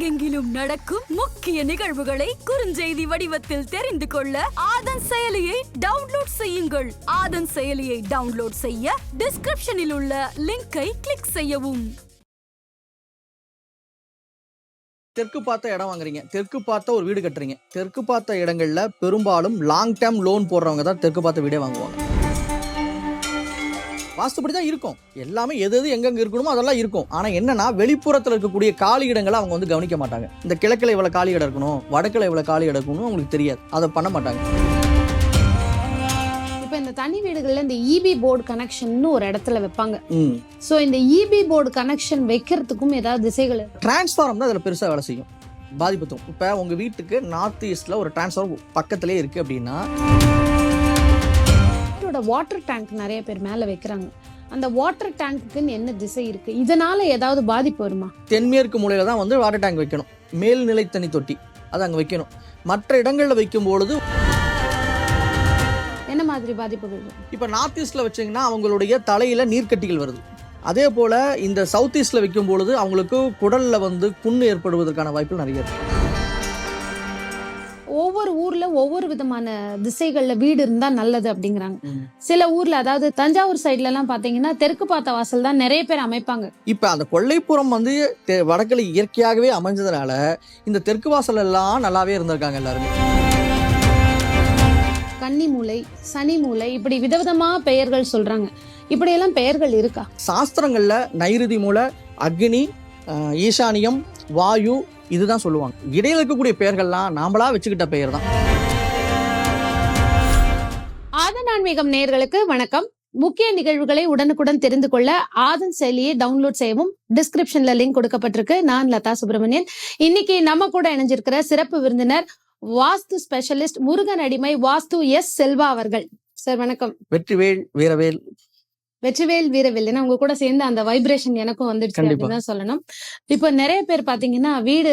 உலகெங்கிலும் நடக்கும் முக்கிய நிகழ்வுகளை குறுஞ்செய்தி வடிவத்தில் தெரிந்து கொள்ள ஆதன் செயலியை டவுன்லோட் செய்யுங்கள். ஆதன் செயலியை டவுன்லோட் செய்ய டிஸ்கிரிப்ஷனில் உள்ள லிங்கை கிளிக் செய்யவும். தெற்கு பார்த்த இடம் வாங்குறீங்க. தெற்கு பார்த்த ஒரு வீடு கட்டுறீங்க. தெற்கு பார்த்த இடங்கள்ல பெரும்பாலும் லாங் டேர்ம் லோன் போடுறவங்க தான் தெற்கு பார்த்த வீடே வாங்குவாங்க. வாஸ்துப்படி தான் இருக்கும். எல்லாமே எது எது எங்கெங்க இருக்கணுமோ அதெல்லாம் இருக்கும். ஆனா என்னன்னா வெளிப்புறத்துல இருக்கக்கூடிய காலி இடங்களை அவங்க வந்து கவனிக்க மாட்டாங்க. இந்த கிழக்குல இவ்வளவு காலி இடம் இருக்கணும் வடக்குல இவ்வளவு காலி இடம் இருக்கணும் அவங்களுக்கு தெரியாது. அதை பண்ண மாட்டாங்க. இப்போ இந்த தனி வீடுகள்ல இந்த இபி போர்டு கனெக்ஷன் ஒரு இடத்துல வைப்பாங்க. சோ இந்த இபி போர்டு கனெக்ஷன் வைக்கிறதுக்கும் ஏதாவது திசைகள்? டிரான்ஸ்ஃபார்ம் தான் அதில் பெருசாக வேலை செய்யும். பாதிப்பு இப்போ உங்கள் வீட்டுக்கு நார்த் ஈஸ்டில் ஒரு டிரான்ஸ்ஃபார்ம் பக்கத்துலேயே இருக்குது அப்படின்னா வீட்டோட வாட்டர் டேங்க் நிறைய பேர் மேல வைக்கிறாங்க. அந்த வாட்டர் டேங்க்குன்னு என்ன திசை இருக்கு? இதனால ஏதாவது பாதிப்பு வருமா? தென்மேற்கு மூலையில் தான் வந்து வாட்டர் டேங்க் வைக்கணும். மேல்நிலை தண்ணி தொட்டி. அதை அங்கே வைக்கணும். மற்ற இடங்களில் வைக்கும் பொழுது என்ன மாதிரி பாதிப்புகள் இப்போ நார்த் ஈஸ்டில் வச்சிங்கன்னா அவங்களுடைய தலையில் நீர்க்கட்டிகள் வருது. அதே போல் இந்த சவுத் ஈஸ்டில் வைக்கும் பொழுது அவங்களுக்கு குடலில் வந்து புண்ணு ஏற்படுவதற்கான வாய்ப்புகள் நிறைய இருக்கு. ஒவ்வொரு ஊர்ல ஒவ்வொரு விதமான திசைகள்ல வீடு இருந்தா நல்லது அப்படிங்கிறாங்க. சில ஊர்ல அதாவது தஞ்சாவூர் சைட்ல எல்லாம் பாத்தீங்கன்னா தெற்கு பார்த்த வாசல் தான் நிறைய பேர் அமைப்பாங்க. இப்போ அந்த கொல்லைப்புறம் வந்து வடக்குல இயற்கையாகவே அமைஞ்சதுனால இந்த தெற்கு வாசல் எல்லாம் நல்லாவே இருந்திருக்காங்க எல்லாருமே. கன்னி மூலை சனி மூலை இப்படி விதவிதமா பெயர்கள் சொல்றாங்க. இப்படி எல்லாம் பெயர்கள் இருக்கா? சாஸ்திரங்கள்ல நைருதி மூல அக்னி ஈசானியம் வாயு இதுதான் சொல்லுவாங்க. இடையில இருக்கக்கூடிய பெயர்கள்லாம் நாமளா வச்சுக்கிட்ட பெயர் தான் ஆன்மீகம் நேயர்களுக்கு வணக்கம். முக்கிய நிகழ்வுகளை உடனுக்குடன் தெரிந்து கொள்ள ஆதன் செயலியை டவுன்லோட் செய்யவும் டிஸ்கிரிப்ஷன்ல லிங்க் கொடுக்கப்பட்டிருக்கு. நான் லதா சுப்பிரமணியன். இன்னைக்கு நம்ம கூட இணைஞ்சிருக்கிற சிறப்பு விருந்தினர் வாஸ்து ஸ்பெஷலிஸ்ட் முருகன் அடிமை வாஸ்து எஸ் செல்வா அவர்கள். சார் வணக்கம். வெற்றிவேல் வீரவேல் வெற்றிவேல் வீரவேல் ஏன்னா உங்க கூட சேர்ந்து அந்த வைப்ரேஷன் எனக்கும் வந்துடுச்சு. அப்படின்னு சொல்லணும் இப்போ நிறைய பேர் பாத்தீங்கன்னா வீடு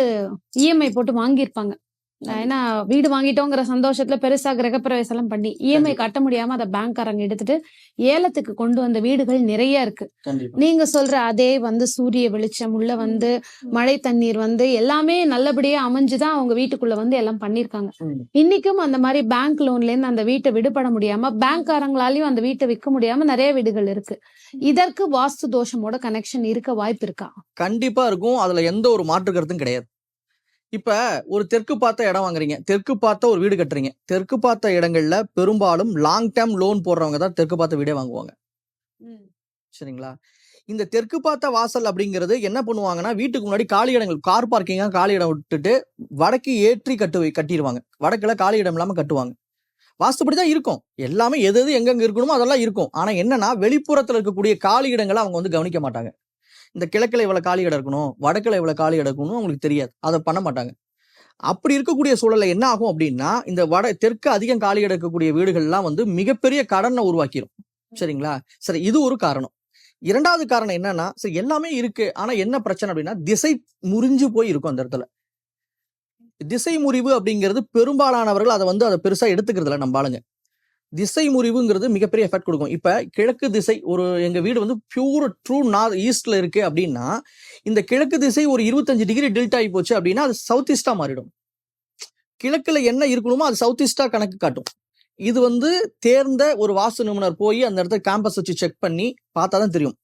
இஎம்ஐ போட்டு வாங்கியிருப்பாங்க ஏன்னா வீடு வாங்கிட்டோங்கிற சந்தோஷத்துல பெருசா கிரகப்பிரவேசம் எல்லாம் பண்ணி இஎம்ஐ கட்ட முடியாம அதை பேங்க்காரங்க எடுத்துட்டு ஏலத்துக்கு கொண்டு வந்த வீடுகள் நிறைய இருக்கு. நீங்க சொல்ற அதே வந்து சூரிய வெளிச்சம் உள்ள வந்து மழை தண்ணீர் வந்து எல்லாமே நல்லபடியா அமைஞ்சுதான் அவங்க வீட்டுக்குள்ள வந்து எல்லாம் பண்ணிருக்காங்க. இன்னைக்கும் அந்த மாதிரி பேங்க் லோன்ல இருந்து அந்த வீட்டை விடுபட முடியாம பேங்க்காரங்களாலயும் அந்த வீட்டை விற்க முடியாம நிறைய வீடுகள் இருக்கு. இதற்கு வாஸ்து தோஷமோட கனெக்ஷன் இருக்க வாய்ப்பு இருக்கா? கண்டிப்பா இருக்கும். அதுல எந்த ஒரு மாற்று கருத்தும் கிடையாது. இப்ப ஒரு தெற்கு பார்த்த இடம் வாங்குறீங்க. தெற்கு பார்த்த ஒரு வீடு கட்டுறீங்க. தெற்கு பார்த்த இடங்கள்ல பெரும்பாலும் லாங் டேர்ம் லோன் போடுறவங்க தான் தெற்கு பார்த்த வீடே வாங்குவாங்க. சரிங்களா? இந்த தெற்கு பார்த்த வாசல் அப்படிங்கிறது என்ன பண்ணுவாங்கன்னா வீட்டுக்கு முன்னாடி காலி இடங்கள் கார் பார்க்கிங்கா காலி இடம் விட்டுட்டு வடக்கு ஏற்றி கட்டு கட்டிடுவாங்க வடக்குல காலி இடம் இல்லாம கட்டுவாங்க. வாஸ்துப்படி தான் இருக்கும். எல்லாமே எது எது எங்கெங்க இருக்கணுமோ அதெல்லாம் இருக்கும். ஆனா என்னன்னா வெளிப்புறத்துல இருக்கக்கூடிய காலி இடங்களை அவங்க வந்து கவனிக்க மாட்டாங்க. இந்த கிழக்கில் இவ்வளோ காலி கிடக்கணும் வடக்கில் இவ்வளோ காலி இடம் அவங்களுக்கு தெரியாது. அதை பண்ண மாட்டாங்க. அப்படி இருக்கக்கூடிய சூழல்ல என்ன ஆகும் அப்படின்னா இந்த வட தெற்கு அதிகம் காலி கிடக்கக்கூடிய வீடுகள்லாம் வந்து மிகப்பெரிய கடனை உருவாக்கிடும் சரிங்களா? சரி இது ஒரு காரணம். இரண்டாவது காரணம் என்னன்னா சரி எல்லாமே இருக்கு. ஆனா என்ன பிரச்சனை அப்படின்னா திசை முறிஞ்சு போய் இருக்கும் அந்த இடத்துல. திசை முறிவு அப்படிங்கிறது பெரும்பாலானவர்கள் அதை வந்து அதை பெருசா எடுத்துக்கிறது இல்லை நம்ம ஆளுங்க. திசை முறிவுங்கிறது மிகப்பெரிய எஃபெக்ட் கொடுக்கும். இப்போ கிழக்கு திசை ஒரு எங்கள் வீடு வந்து பியூர் ட்ரூ நார்த் ஈஸ்டில் இருக்கு அப்படின்னா இந்த கிழக்கு திசை ஒரு இருபத்தஞ்சு டிகிரி டில்ட் ஆகி போச்சு அப்படின்னா அது சவுத் ஈஸ்டாக மாறிடும். கிழக்கில் என்ன இருக்கணுமோ அது சவுத் ஈஸ்டாக கணக்கு காட்டும். இது வந்து தேர்ந்த ஒரு வாஸ்து நிபுணர் போய் அந்த இடத்துல கேம்பஸ் வச்சு செக் பண்ணி பார்த்தா தான் தெரியும்.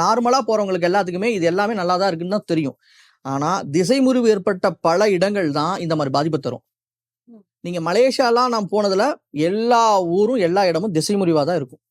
நார்மலாக போகிறவங்களுக்கு எல்லாத்துக்குமே இது எல்லாமே நல்லா தான் இருக்குன்னு தான் தெரியும். ஆனால் திசை முறிவு ஏற்பட்ட பல இடங்கள் தான் இந்த மாதிரி பாதிப்பை தரும். நீங்கள் மலேசியாலாம் நான் போனதில் எல்லா ஊரும் எல்லா இடமும் திசை முறிவாக தான் இருக்கும்.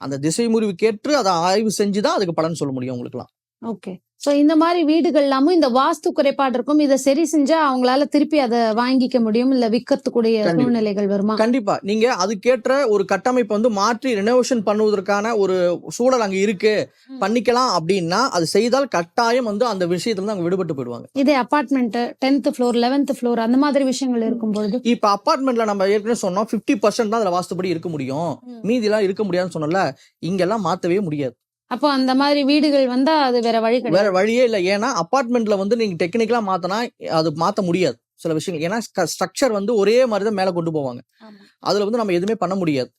அந்த திசை முறிவுக்கேற்று அதை ஆய்வு செஞ்சு தான் அதுக்கு பலன் சொல்ல முடியும் உங்களுக்குலாம் ஓகே. சோ இந்த மாதிரி வீடுகள் எல்லாமும் இந்த வாஸ்து குறைபாடு இருக்கும் இதை சரி செஞ்சா அவங்களால திருப்பி அதை வாங்கிக்க முடியும். இல்ல விற்கிறதுக்குடைய. சூழ்நிலைகள் வருமா? கண்டிப்பா. நீங்க அதுக்கேற்ற ஒரு கட்டமைப்பை வந்து மாற்றி ரெனோவேஷன் பண்ணுவதற்கான ஒரு சூழல் அங்க இருக்கு. பண்ணிக்கலாம் அப்படின்னா அது செய்தால் கட்டாயம் வந்து அந்த விஷயத்துல இருந்து அவங்க விடுபட்டு போயிடுவாங்க. இதே apartment tenth floor eleventh floor அந்த மாதிரி விஷயங்கள் இருக்கும் பொழுது இப்ப அபார்ட்மெண்ட்ல நம்ம ஏற்கனவே சொன்னோம் 50% பர்சன்ட் தான் அதுல வாஸ்துபடி இருக்க முடியும். மீதி எல்லாம் இருக்க முடியாதுன்னு சொன்னல இங்கெல்லாம் மாத்தவே முடியாது. அப்போ அந்த மாதிரி வீடுகள் வந்தா அது வேற வழி வேற வழியே இல்லை. ஏன்னா அபார்ட்மெண்ட்ல வந்து நீங்க டெக்னிக்கலா மாத்தினா அது மாத்த முடியாது. சில விஷயங்கள். ஏன்னா ஸ்ட்ரக்சர் வந்து ஒரே மாதிரி தான் மேல கொண்டு போவாங்க. அதுல வந்து நம்ம எதுவுமே பண்ண முடியாது.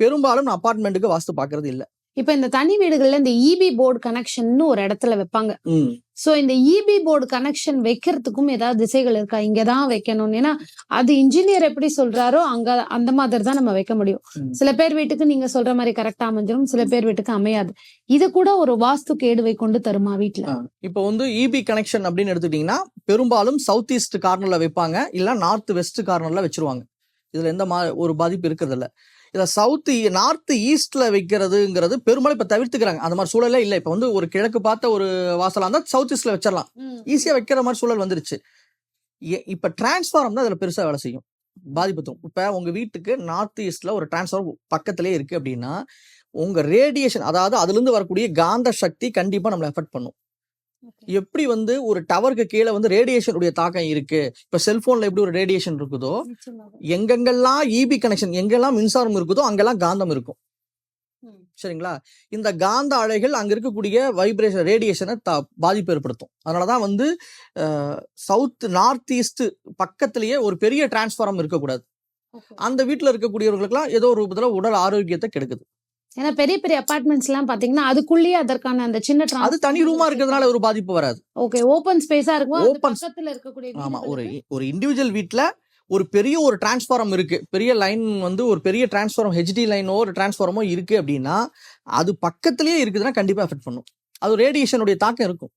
பெரும்பாலும் நான் அபார்ட்மெண்ட்டுக்கு வாஸ்து பாக்குறது இல்ல. இப்ப இந்த தனி வீடுகள்ல இந்த இபி போர்டு கனெக்ஷன் ஒரு இடத்துல வைப்பாங்க. சோ இந்த இபி போர்டு கனெக்ஷன் வைக்கிறதுக்கும் ஏதாவது திசைகள் இருக்கா? இங்கதான் வைக்கணும்னு. ஏன்னா அது இன்ஜினியர் எப்படி சொல்றாரோ அங்க அந்த மாதிரி தான் நம்ம வைக்க முடியும். சில பேர் வீட்டுக்கு நீங்க சொல்ற மாதிரி கரெக்டா அமைஞ்சிரும் சில பேர் வீட்டுக்கு அமையாது. இது கூட ஒரு வாஸ்து கேடுவை கொண்டு தருமா வீட்டுல இப்போ வந்து இபி கனெக்ஷன் அப்படின்னு எடுத்துக்கிட்டீங்கன்னா பெரும்பாலும் சவுத் ஈஸ்ட் கார்னர்ல வைப்பாங்க இல்ல நார்த் வெஸ்ட் கார்னர்ல வச்சிருவாங்க. இதுல எந்த மா ஒரு பாதிப்பு இருக்கிறது இல்ல இதுல சவுத் நார்த் ஈஸ்ட்ல வைக்கிறதுங்கிறது பெரும்பாலும் இப்ப தவிர்த்துக்கிறாங்க. அந்த மாதிரி சூழலே இல்ல. இப்ப வந்து ஒரு கிழக்கு பார்த்த ஒரு வாசலா இருந்தா சவுத் ஈஸ்ட்ல வச்சிடலாம். ஈஸியா வைக்கிற மாதிரி சூழல் வந்துருச்சு. இப்ப டிரான்ஸ்ஃபார்ம் தான் அதுல பெருசா வேலை செய்யும். பாதிப்பு தரும் இப்ப உங்க வீட்டுக்கு நார்த் ஈஸ்ட்ல ஒரு டிரான்ஸ்ஃபார்ம் பக்கத்திலே இருக்கு அப்படின்னா உங்க ரேடியேஷன் அதாவது அதுல இருந்து வரக்கூடிய காந்த சக்தி கண்டிப்பா நம்மளை எஃபெக்ட் பண்ணும். எப்படி வந்து ஒரு டவருக்கு கீழே வந்து ரேடியேஷன் உடைய தாக்கம் இருக்கு? இப்ப செல்போன்ல எப்படி ஒரு ரேடியேஷன் இருக்குதோ எங்கெங்கெல்லாம் இபி கனெக்ஷன் எங்கெல்லாம் மின்சாரம் இருக்குதோ அங்கெல்லாம் காந்தம் இருக்கும். சரிங்களா? இந்த காந்த அலைகள் அங்க இருக்கக்கூடிய வைப்ரேஷன் ரேடியேஷனை பாதிப்பு ஏற்படுத்தும். அதனாலதான் வந்து சவுத் நார்த் ஈஸ்ட் பக்கத்திலேயே ஒரு பெரிய டிரான்ஸ்ஃபார்ம் இருக்கக்கூடாது. அந்த வீட்டுல இருக்கக்கூடியவர்களுக்கெல்லாம் ஏதோ ஒரு ரூபத்துல உடல் ஆரோக்கியத்தை கெடுக்குது. ஏன்னா பெரிய பெரிய அபார்ட்மெண்ட்ஸ் எல்லாம் பாத்தீங்கன்னா அதுக்குள்ளேயே அதற்கான அந்த சின்ன அது தனி ரூமா இருக்கிறதுனால ஒரு பாதிப்பு வராது. ஓகே ஓபன் ஸ்பேஸா இருக்கும் Open- பக்கத்துல இருக்கக்கூடிய ஆமா ஒரு ஒரு இண்டிவிஜுவல் வீட்ல ஒரு பெரிய ஒரு டிரான்ஸ்ஃபார்ம் இருக்கு. பெரிய லைன் வந்து ஒரு பெரிய டிரான்ஸ்ஃபார்ம் ஹெச்டி லைனோ ஒரு டிரான்ஸ்ஃபார்மோ இருக்கு அப்படின்னா அது பக்கத்திலேயே இருக்குதுன்னா கண்டிப்பா எஃபெக்ட் பண்ணும். அது ரேடியேஷனுடைய தாக்கம் இருக்கும்.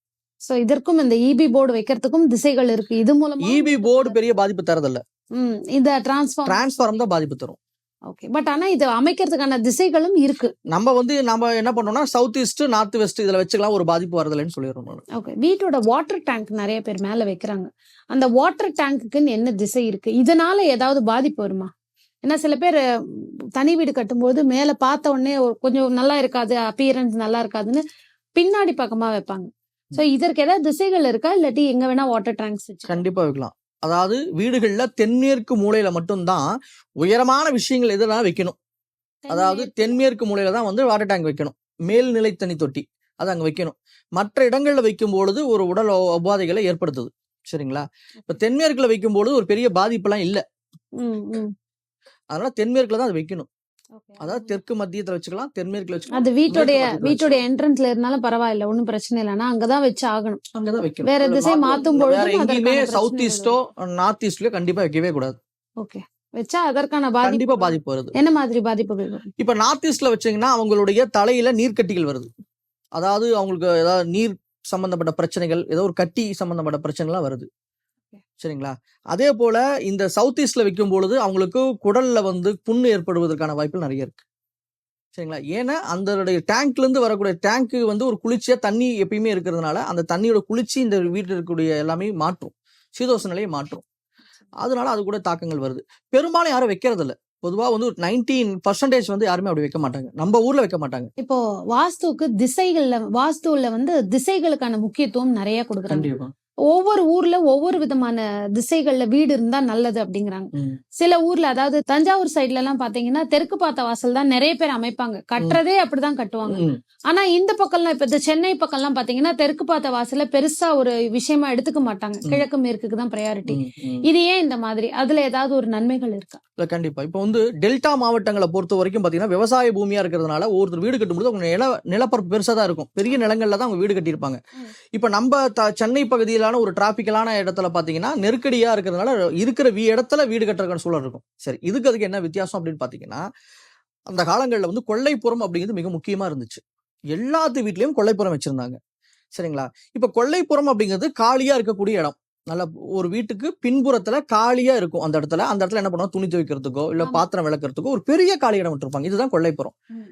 சோ இதற்கும் இந்த இபி போர்டு வைக்கிறதுக்கும் திசைகள் இருக்கு. இது மூலமா இபி போர்டு பெரிய பாதிப்பு தரதில்ல. இந்த டிரான்ஸ்ஃபார்ம் டிரான்ஸ்ஃபார்ம் தான் பாதிப்பு தரும். ஓகே பட் ஆனா இது அமைக்கிறதுக்கான திசைகளும் இருக்கு. நம்ம வந்து நம்ம என்ன பண்ணோம்னா சவுத் ஈஸ்ட் நார்த் வெஸ்ட் இதுல வச்சுக்கலாம் ஒரு பாதிப்பு வரதில்லைன்னு சொல்லிடுறோம். ஓகே வீட்டோட வாட்டர் டேங்க் நிறைய பேர் மேல வைக்கிறாங்க. அந்த வாட்டர் டேங்க்குன்னு என்ன திசை இருக்கு? இதனால ஏதாவது பாதிப்பு வருமா? ஏன்னா சில பேர் தனி வீடு கட்டும்போது மேல பார்த்த உடனே கொஞ்சம் நல்லா இருக்காது அப்பியரன்ஸ் நல்லா இருக்காதுன்னு பின்னாடி பக்கமா வைப்பாங்க. சோ இதற்கு ஏதாவது திசைகள் இருக்கா? இல்லாட்டி எங்க வேணா வாட்டர் டேங்க்ஸ் கண்டிப்பா வைக்கலாம். அதாவது வீடுகள்ல தென்மேற்கு மூலையில மட்டும்தான் உயரமான விஷயங்கள் எதெல்லாம் வைக்கணும். அதாவது தென்மேற்கு. மூலையில தான் வந்து வாட்டர் டேங்க் வைக்கணும். மேல்நிலை தண்ணி தொட்டி அது அங்க வைக்கணும். மற்ற இடங்கள்ல வைக்கும் பொழுது ஒரு உடல் உபாதைகளை ஏற்படுத்துது. சரிங்களா? இப்ப தென்மேற்குல வைக்கும் பொழுது ஒரு பெரிய பாதிப்பெல்லாம் இல்ல. அதனால தென்மேற்குல தான் அது வைக்கணும். அதாவது தெற்கு மத்தியத்துல வச்சுக்கலாம் தென்மேற்குல வச்சுக்கலாம் அது வீட்டுடைய வீட்டுடைய என்ட்ரன்ஸ்ல இருந்தாலும் பரவாயில்ல ஒன்றும் பிரச்சனை இல்லை. ஆனா அங்கதான் வச்சு ஆகணும் அங்கதான் வைக்கணும். வேற திசை மாத்தும் பொழுதும் எங்கேயுமே சவுத் ஈஸ்டோ நார்த் ஈஸ்ட்லயோ கண்டிப்பா வைக்கவே கூடாது. ஓகே. வச்சா அதற்கான கண்டிப்பா பாதிப்பு பாதிப்பு வருது. என்ன மாதிரி பாதிப்புகள் இப்ப நார்த் ஈஸ்ட்ல வச்சீங்கன்னா அவங்களுடைய தலையில நீர்க்கட்டிகள் வருது. அதாவது அவங்களுக்கு ஏதாவது நீர் சம்பந்தப்பட்ட பிரச்சனைகள் ஏதோ ஒரு கட்டி சம்பந்தப்பட்ட பிரச்சனைலாம் வருது. சரிங்களா? அதே போல இந்த சவுத் ஈஸ்ட்ல வைக்கும் பொழுது அவங்களுக்கு குடல்ல வந்து புண்ணு ஏற்படுவதற்கான வாய்ப்புகள் நிறைய இருக்கு. சரிங்களா? ஏன்னா அந்த டேங்க்ல இருந்து வரக்கூடிய டேங்க் வந்து ஒரு குளிர்ச்சியா தண்ணி எப்பயுமே இருக்கிறதுனால அந்த தண்ணியோட குளிர்ச்சி இந்த வீட்டில் இருக்கக்கூடிய எல்லாமே மாற்றும். சீதோஷ நிலையை மாற்றும். அதனால அது கூட தாக்கங்கள் வருது. பெரும்பாலும் யாரும் வைக்கிறது இல்ல பொதுவா வந்து ஒரு நைன்டீன் பர்சன்டேஜ் வந்து யாருமே அப்படி வைக்க மாட்டாங்க. நம்ம ஊர்ல வைக்க மாட்டாங்க. இப்போ வாஸ்துவுக்கு திசைகள்ல வாஸ்துல வந்து திசைகளுக்கான முக்கியத்துவம் நிறைய கொடுக்குறாங்க. ஒவ்வொரு ஊர்ல ஒவ்வொரு விதமான திசைகள்ல வீடு இருந்தா நல்லது அப்படிங்கிறாங்க. சில ஊர்ல அதாவது தஞ்சாவூர் சைட்ல எல்லாம் பாத்தீங்கன்னா தெற்கு பார்த்த வாசல் தான் நிறைய பேர் அமைப்பாங்க. கட்டுறதே அப்படிதான் கட்டுவாங்க. ஆனா இந்த பக்கம்லாம் இப்ப இந்த சென்னை பக்கம்லாம் பாத்தீங்கன்னா தெற்கு பார்த்த வாசல்ல பெருசா ஒரு விஷயமா எடுத்துக்க மாட்டாங்க. கிழக்கு மேற்குக்கு தான் ப்ரையாரிட்டி. இது ஏன் இந்த மாதிரி? அதுல ஏதாவது ஒரு நன்மைகள் இருக்கா? இல்ல கண்டிப்பா. இப்போ வந்து டெல்டா மாவட்டங்களை பொறுத்த வரைக்கும் பாத்தீங்கன்னா விவசாய பூமியா இருக்கிறதுனால ஒருத்தர் வீடு கட்டும்போது அவங்க நில நிலப்பரப்பு பெருசா தான் இருக்கும். பெரிய நிலங்கள்ல தான் அவங்க வீடு கட்டியிருப்பாங்க. இப்ப நம்ம சென்னை பகுதியிலான ஒரு டிராபிக்கலான இடத்துல பாத்தீங்கன்னா நெருக்கடியா இருக்கிறதுனால இருக்கிற வீ இடத்துல வீடு கட்டுறதுக்கான சூழல் இருக்கும். சரி இதுக்கு அதுக்கு என்ன வித்தியாசம் அப்படின்னு பாத்தீங்கன்னா அந்த காலங்கள்ல வந்து கொல்லைப்புறம் அப்படிங்கிறது மிக முக்கியமா இருந்துச்சு. எல்லாத்து வீட்லயும் கொல்லைப்புறம் வச்சிருந்தாங்க. சரிங்களா? இப்ப கொல்லைப்புறம் அப்படிங்கிறது காலியா இருக்கக்கூடிய இடம். நல்ல ஒரு வீட்டுக்கு பின்புறத்துல காலியா இருக்கும் அந்த இடத்துல. அந்த இடத்துல என்ன பண்ணுவோம் துணி துவைக்கிறதுக்கோ இல்ல. பாத்திரம் விளக்குறதுக்கோ ஒரு பெரிய காலி இடம் விட்டுருப்பாங்க. இதுதான் கொல்லைப்புறம் ம்.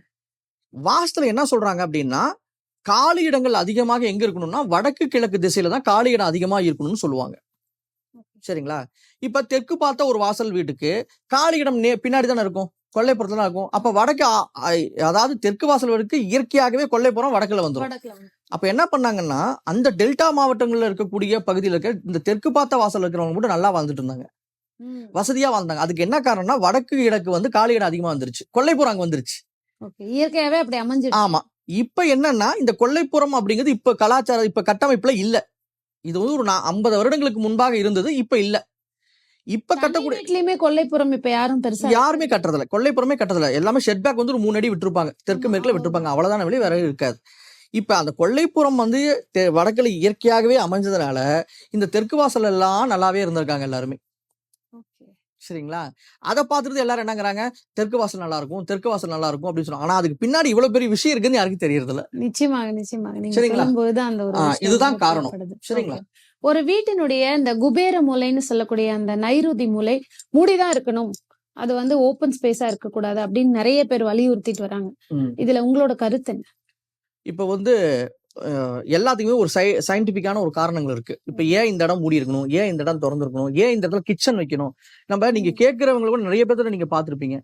வாஸ்துல என்ன சொல்றாங்க அப்படின்னா காலி இடங்கள் அதிகமாக எங்க இருக்கணும்னா வடக்கு கிழக்கு திசையில தான் காலி இடம் அதிகமா இருக்கணும்னு சொல்லுவாங்க. சரிங்களா? இப்ப தெற்கு பார்த்த ஒரு வாசல் வீட்டுக்கு காலி இடம் நே- பின்னாடி தானே இருக்கும்? கொல்லைப்புறத்துல தான் இருக்கும். அப்ப வடக்கு அதாவது தெற்கு வாசல் வீட்டுக்கு இயற்கையாகவே கொல்லைப்புறம் வடக்குல வந்துரும். வடக்குல வந்து. அப்ப என்ன பண்ணாங்கன்னா அந்த டெல்டா மாவட்டங்கள்ல இருக்கக்கூடிய பகுதியில் இருக்க இந்த தெற்கு பார்த்த வாசல் இருக்கிறவங்க மட்டும் நல்லா வாழ்ந்துட்டு இருந்தாங்க. வசதியா வாழ்ந்தாங்க. அதுக்கு என்ன காரணம்னா வடக்கு கிழக்கு வந்து காலி இடம் அதிகமா வந்துருச்சு. கொல்லைப்புறம் அங்க வந்துருச்சு. இயற்கையாவே அப்படி அமைஞ்சிருச்சு. ஆமா. இப்ப என்னன்னா இந்த கொல்லைப்புறம் அப்படிங்கிறது இப்ப கலாச்சாரம் இப்ப கட்டமைப்புல இல்ல. இது வந்து ஒரு ஐம்பது வருடங்களுக்கு முன்பாக இருந்தது இப்ப இல்ல. இப்ப கட்டக்கூடிய கொல்லைப்புறம் இப்ப யாரும் பெருசா யாருமே கட்டுறதில்ல. கொல்லைப்புறமே கட்டுறதில்ல. எல்லாமே ஷெட் பேக் வந்து ஒரு மூணு அடி விட்டுருப்பாங்க. தெற்கு மேற்குல விட்டுருப்பாங்க. அவ்வளவுதான் வெளியே வேற இருக்காது. இப்ப அந்த கொல்லைப்புறம் வந்து வடக்குல இயற்கையாகவே அமைஞ்சதுனால இந்த தெற்கு வாசல் எல்லாம் நல்லாவே இருந்திருக்காங்க எல்லாருமே. சரிங்களா? அதை பார்த்துட்டு எல்லாரும் என்னங்கிறாங்க தெற்கு வாசல் நல்லா இருக்கும் தெற்கு வாசல் நல்லா இருக்கும் அப்படின்னு சொன்னாங்க. ஆனா அதுக்கு பின்னாடி இவ்வளவு பெரிய விஷயம் இருக்குன்னு யாருக்கும் தெரியறதில்ல. நிச்சயமாக நிச்சயமாக. சரிங்களா? இதுதான் காரணம். சரிங்களா? ஒரு வீட்டினுடைய இந்த குபேர மூலைன்னு சொல்லக்கூடிய அந்த நைருதி மூலை மூடிதான் இருக்கணும். அது வந்து ஓபன் ஸ்பேஸா இருக்க கூடாது அப்படின்னு நிறைய பேர் வலியுறுத்திட்டு வராங்க. இதுல உங்களோட கருத்து என்ன? இப்ப வந்து எல்லாத்துக்குமே ஒரு சை சயின்டிபிக்கான ஒரு காரணங்கள் இருக்கு. இப்ப ஏன் இந்த இடம் மூடி இருக்கணும்? ஏன் இந்த இடம் திறந்திருக்கணும்? ஏன் இந்த இடத்துல கிச்சன் வைக்கணும்? நம்ம நீங்க கேட்கறவங்க கூட நிறைய பேர்த்த நீங்க பாத்திருப்பீங்க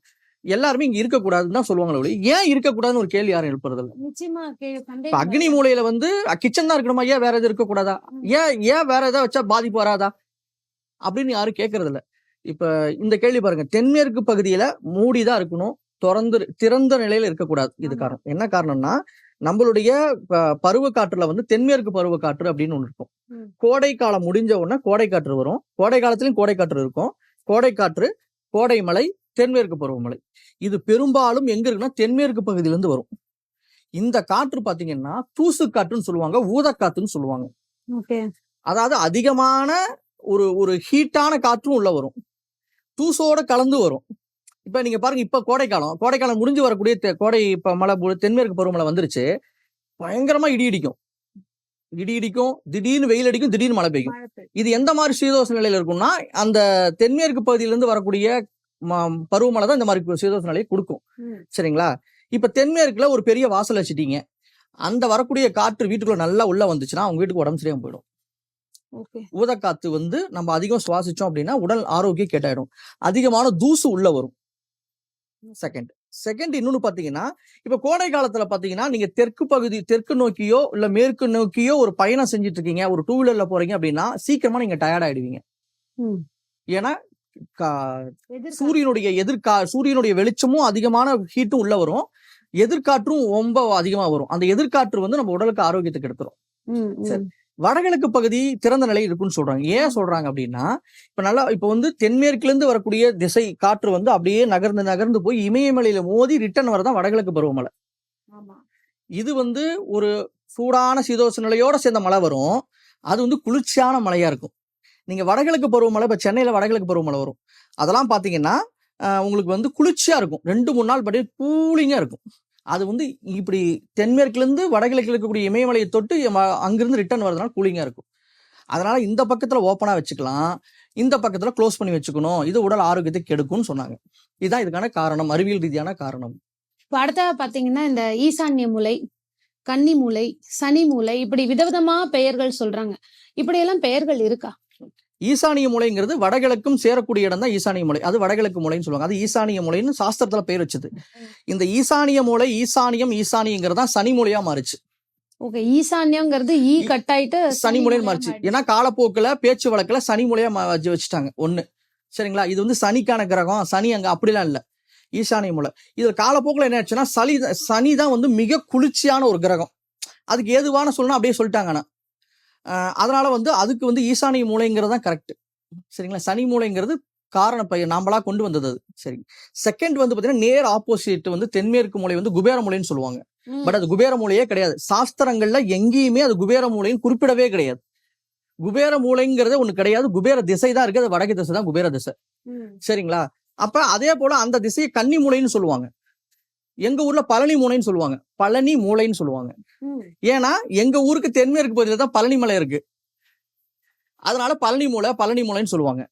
எல்லாருமே இங்க இருக்கக்கூடாதுன்னு தான் சொல்லுவாங்களே ஏன் இருக்கக்கூடாதுன்னு ஒரு கேள்வி யாரும் எழுப்புறது இல்ல அக்னி மூலையில வந்து கிச்சன் தான் இருக்கணுமா? ஏன் வேற எதுவும் இருக்கக்கூடாதா? ஏன் ஏன் வேற ஏதாவது வச்சா பாதிப்பு வராதா? அப்படின்னு யாரும் கேட்கறது இல்ல இப்ப இந்த கேள்வி பாருங்க தென்மேற்கு பகுதியில மூடிதான் இருக்கணும் திறந்து திறந்த நிலையில இருக்கக்கூடாது. இது. காரணம். என்ன காரணம்னா நம்மளுடைய பருவ காற்றுல வந்து தென்மேற்கு பருவ காற்று அப்படின்னு ஒண்ணு இருக்கும். கோடை காலம் முடிஞ்ச உடனே கோடை காற்று வரும். கோடை காலத்திலயும் கோடை காற்று இருக்கும். கோடை காற்று கோடை மலை தென்மேற்கு பருவமழை இது பெரும்பாலும் எங்க இருக்குன்னா தென்மேற்கு பகுதியில இருந்து வரும். இந்த காற்று பாத்தீங்கன்னா தூசு காற்றுன்னு சொல்லுவாங்க ஊதக்காத்துன்னு சொல்லுவாங்க. அதாவது அதிகமான ஒரு ஒரு ஹீட்டான காற்றும் உள்ள வரும். தூசோட கலந்து வரும். இப்ப நீங்க பாருங்க இப்ப கோடைக்காலம். கோடைக்காலம் முடிஞ்சு வரக்கூடிய கோடை இப்ப மழை தென்மேற்கு பருவமழை வந்துருச்சு. பயங்கரமா இடி இடிக்கும் இடி இடிக்கும் திடீர்னு வெயில் அடிக்கும் திடீர்னு மழை பெய்யும். இது எந்த மாதிரி சீதோஷ நிலையில இருக்கும்னா அந்த தென்மேற்கு பகுதியில இருந்து வரக்கூடிய ம- பருவமழை தான் இந்த மாதிரி சீதோஷ நிலையை கொடுக்கும். சரிங்களா? இப்ப தென்மேற்குல ஒரு பெரிய வாசல் வச்சுட்டீங்க. அந்த வரக்கூடிய காற்று வீட்டுக்குள்ள நல்லா உள்ள வந்துச்சுன்னா அவங்க வீட்டுக்கு உடம்பு சரியாம போயிடும். ஊதக்காத்து வந்து நம்ம அதிகம் சுவாசிச்சோம் அப்படின்னா உடல் ஆரோக்கியம் கேட்டாயிடும். அதிகமான தூசு உள்ள வரும். செகண்ட் செகண்ட் இன்னொன்னு பாத்தீங்கன்னா இப்ப கோடை காலத்துல பாத்தீங்கன்னா நீங்க தெற்கு பகுதி தெற்கு நோக்கியோ இல்ல மேற்கு நோக்கியோ ஒரு பயணம் செஞ்சுட்டு இருக்கீங்க ஒரு டூ வீலர்ல போறீங்க அப்படின்னா சீக்கிரமா நீங்க டயர்ட் ஆயிடுவீங்க. ஏன்னா சூரியனுடைய எதிர்கா சூரியனுடைய வெளிச்சமும் அதிகமான ஹீட்டும் உள்ள வரும் எதிர்காற்றும் ரொம்ப அதிகமா வரும் அந்த எதிர்காற்று வந்து நம்ம உடலுக்கு ஆரோக்கியத்துக்கு எடுத்துரும். சரி. வடகிழக்கு பகுதி திறந்த நிலை இருக்குன்னு சொல்றாங்க. ஏன் சொல்றாங்க அப்படின்னா இப்ப நல்லா இப்ப வந்து தென்மேற்குல இருந்து வரக்கூடிய திசை காற்று வந்து அப்படியே நகர்ந்து நகர்ந்து போய் இமயமலையில மோதி ரிட்டர்ன் வரதான் வடகிழக்கு பருவமழை. இது வந்து ஒரு சூடான சீதோஷ நிலையோட சேர்ந்த மழை வரும். அது வந்து குளிர்ச்சியான மழையா இருக்கும். நீங்க வடகிழக்கு பருவமழை இப்ப சென்னையில வடகிழக்கு பருவமழை வரும். அதெல்லாம் பாத்தீங்கன்னா உங்களுக்கு வந்து குளிர்ச்சியா இருக்கும். ரெண்டு மூணு நாள் படி கூலிங்கா இருக்கும். அது வந்து இப்படி தென்மேற்குலேருந்து வடகிழக்கில் இருக்கக்கூடிய இமயமலையை தொட்டு அங்கிருந்து ரிட்டர்ன் வரதுனால கூலிங்காக இருக்கும். அதனால் இந்த பக்கத்தில் ஓப்பனாக வச்சுக்கலாம். இந்த பக்கத்தில் க்ளோஸ் பண்ணி வச்சுக்கணும். இது உடல் ஆரோக்கியத்தை கெடுக்கும்னு சொன்னாங்க. இதுதான் இதுக்கான காரணம். அறிவியல் ரீதியான காரணம். இப்போ அடுத்தது பார்த்தீங்கன்னா இந்த ஈசான்ய மூலை கன்னி மூலை சனி மூலை இப்படி விதவிதமாக பெயர்கள் சொல்கிறாங்க இப்படியெல்லாம் பெயர்கள் இருக்கா? ஈசானிய மூலைங்கிறது வடகிழக்கும் சேரக்கூடிய இடம் தான் ஈசானிய மூலை. அது வடகிழக்கு மூலைன்னு சொல்லுவாங்க. அது ஈசானிய மூலைன்னு சாஸ்திரத்துல பேர் வச்சது. இந்த ஈசானிய மூலை ஈசானியம் ஈசானியங்கிறது தான் சனி மூலையா மாறுச்சு. ஓகே. ஈசான்யங்கிறது ஈ கட் ஆயிட்டு சனி மூலைன்னு மாறுச்சு. ஏன்னா காலப்போக்குல பேச்சு வழக்குல சனி மூலையா வச்சுட்டாங்க. ஒண்ணு. சரிங்களா? இது வந்து சனிக்கான கிரகம். சனி அங்க அப்படிலாம் இல்ல. ஈசானிய மூலை. இதுல காலப்போக்குல என்ன ஆச்சுன்னா சளி சனி தான் வந்து மிக குளிர்ச்சியான ஒரு கிரகம். அதுக்கு ஏதுவான சொல்லணும் அப்படியே சொல்லிட்டாங்க ஆனா. ஆஹ் அதனால வந்து அதுக்கு வந்து ஈசானிய மூலைங்கிறது தான் கரெக்ட் சரிங்களா? சனி மூலைங்கிறது காரண பையன் நாமளா கொண்டு வந்தது அது. சரி. செகண்ட் வந்து பாத்தீங்கன்னா நேர் ஆப்போசிட் வந்து தென்மேற்கு மூலை வந்து குபேர மூலைன்னு சொல்லுவாங்க. பட் அது குபேர மூலையே கிடையாது. சாஸ்திரங்கள்ல எங்கேயுமே அது குபேர மூலைன்னு குறிப்பிடவே கிடையாது. குபேர மூலைங்கிறதே ஒண்ணு கிடையாது. குபேர திசை தான் இருக்கு. அது வடக்கு திசை தான் குபேர திசை. சரிங்களா? அப்ப அதே போல அந்த திசையை கன்னி மூலைன்னு சொல்லுவாங்க. எங்க ஊர்ல பழனி மூலைன்னு சொல்லுவாங்க. பழனி மூலைன்னு சொல்லுவாங்க. ஏன்னா எங்க ஊருக்கு தென்மேற்கு பகுதியில தான் பழனி மலை இருக்கு. அதனால பழனி மூலை பழனி மூலைன்னு சொல்லுவாங்க.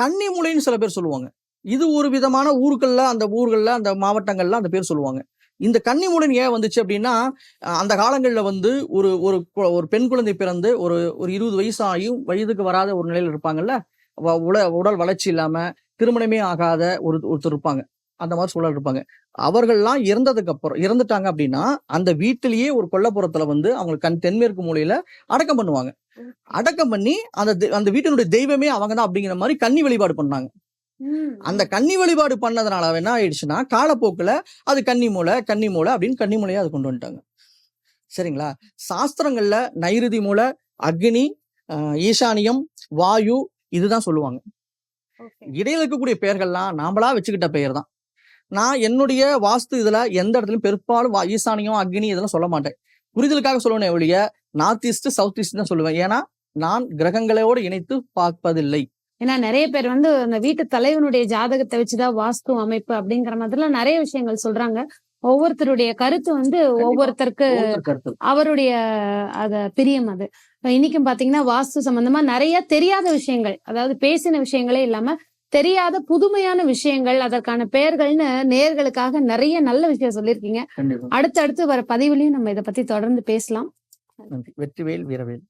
கன்னி மூலைன்னு சில பேர் சொல்லுவாங்க. இது ஒரு விதமான ஊர்கள்ல அந்த ஊர்கள்ல அந்த மாவட்டங்கள்ல அந்த பேர் சொல்லுவாங்க. இந்த கன்னி மூலைன்னு ஏன் வந்துச்சு அப்படின்னா அந்த காலங்கள்ல வந்து ஒரு ஒரு ஒரு பெண் குழந்தை பிறந்து ஒரு ஒரு இருபது வயசு ஆகியும் வயதுக்கு வராத ஒரு நிலையில இருப்பாங்கல்ல. உட உடல் வளர்ச்சி இல்லாம திருமணமே ஆகாத ஒரு ஒருத்தர் இருப்பாங்க. அந்த மாதிரி சூழல் இருப்பாங்க. அவர்கள்லாம் இறந்ததுக்கு அப்புறம் இறந்துட்டாங்க அப்படின்னா அந்த வீட்டிலேயே ஒரு கொல்லப்புறத்துல வந்து அவங்களுக்கு கண் தென்மேற்கு மூலையில அடக்கம் பண்ணுவாங்க. அடக்கம் பண்ணி அந்த அந்த வீட்டினுடைய தெய்வமே அவங்க தான் அப்படிங்கிற மாதிரி கன்னி வழிபாடு பண்ணாங்க. அந்த கன்னி வழிபாடு பண்ணதுனால என்ன ஆயிடுச்சுன்னா காலப்போக்குல அது கன்னி மூலை கன்னி மூலை அப்படின்னு கன்னி மூலையா அது கொண்டு வந்துட்டாங்க. சரிங்களா? சாஸ்திரங்கள்ல நைருதி மூலை அக்னி ஈசானியம் வாயு இதுதான் சொல்லுவாங்க. இடையில இருக்கக்கூடிய பெயர்கள்லாம் நாமளா வச்சுக்கிட்ட பெயர் தான் நான் என்னுடைய வாஸ்து இதுல எந்த இடத்துலயும் பெரும்பாலும் ஈசானியம் அக்னி இதெல்லாம் சொல்ல மாட்டேன். புரிதலுக்காக சொல்லணும் ஒழிய நார்த் ஈஸ்ட் சவுத் ஈஸ்ட் தான் சொல்லுவேன். ஏன்னா நான் கிரகங்களோடு இணைத்து பார்ப்பதில்லை. ஏன்னா நிறைய பேர் வந்து அந்த வீட்டு தலைவனுடைய ஜாதகத்தை வச்சுதான் வாஸ்து அமைப்பு அப்படிங்கிற மாதிரிலாம் நிறைய விஷயங்கள் சொல்றாங்க. ஒவ்வொருத்தருடைய கருத்து வந்து ஒவ்வொருத்தருக்கு அவருடைய அத பிரியம் அது. இன்னைக்கும் பாத்தீங்கன்னா வாஸ்து சம்பந்தமா நிறைய தெரியாத விஷயங்கள் அதாவது பேசின விஷயங்களே இல்லாம தெரியாத புதுமையான விஷயங்கள் அதற்கான பெயர்கள்னு நேர்களுக்காக நிறைய நல்ல விஷயம் சொல்லியிருக்கீங்க. அடுத்தடுத்து வர பதிவுலயும் நம்ம இதை பத்தி தொடர்ந்து பேசலாம். வெற்றிவேல் வீரவேல்.